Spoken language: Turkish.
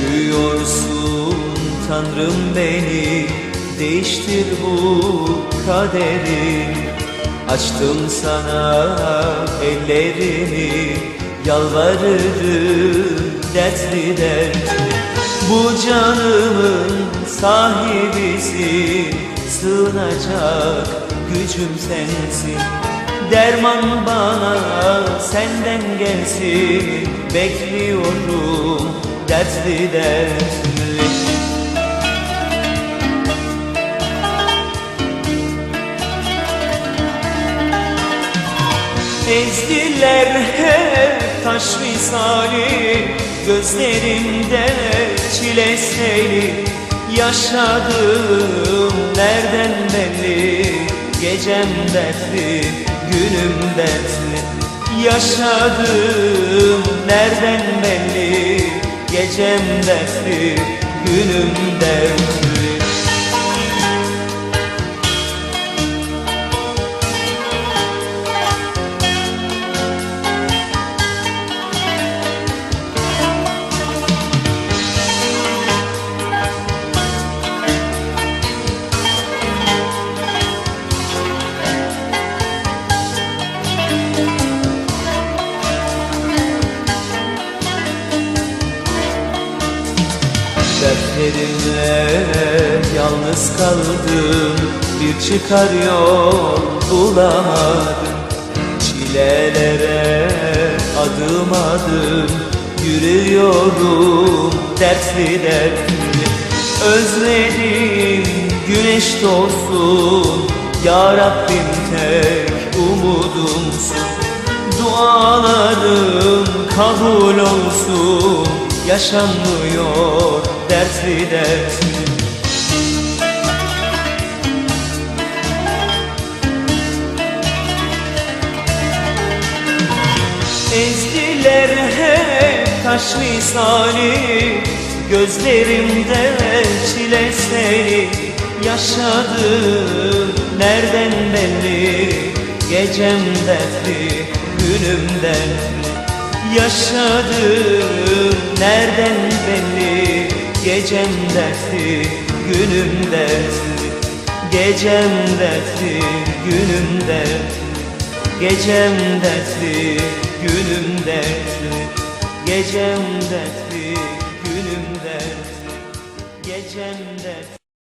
Görüyorsun Tanrım beni. Değiştir bu kaderi. Açtım sana ellerimi Yalvarırım dertli dertli Bu canımın sahibisin. Sığınacak gücüm sensin. Derman bana senden gelsin. Bekliyorum dertli dertli. Ezdiler hep taş misali Gözlerimde çile seli. Yaşadım nereden belli Gecem dertli, günüm dertli. Yaşadım nereden belli Gecem dertli, günüm dertli Dertlerimle yalnız kaldım Bir çıkar yol bulamadım. Çilelere adım adım Yürüyorum dertli dertli Özledim güneş doğsun Ya Rabbim tek umudumsun. Dualarım kabul olsun Yaşanmıyor dertli dertli Ezdiler hep taş misali Gözlerimde çile seni Yaşadım nereden belli? Gecem dertli, günüm dertli. Yaşadım nereden belli Gecem dertli, günüm dertli. Gecem dertli, günüm dertli. Gecem dertli, günüm dertli. Gecem dertli, günüm dertli. Gecem dertli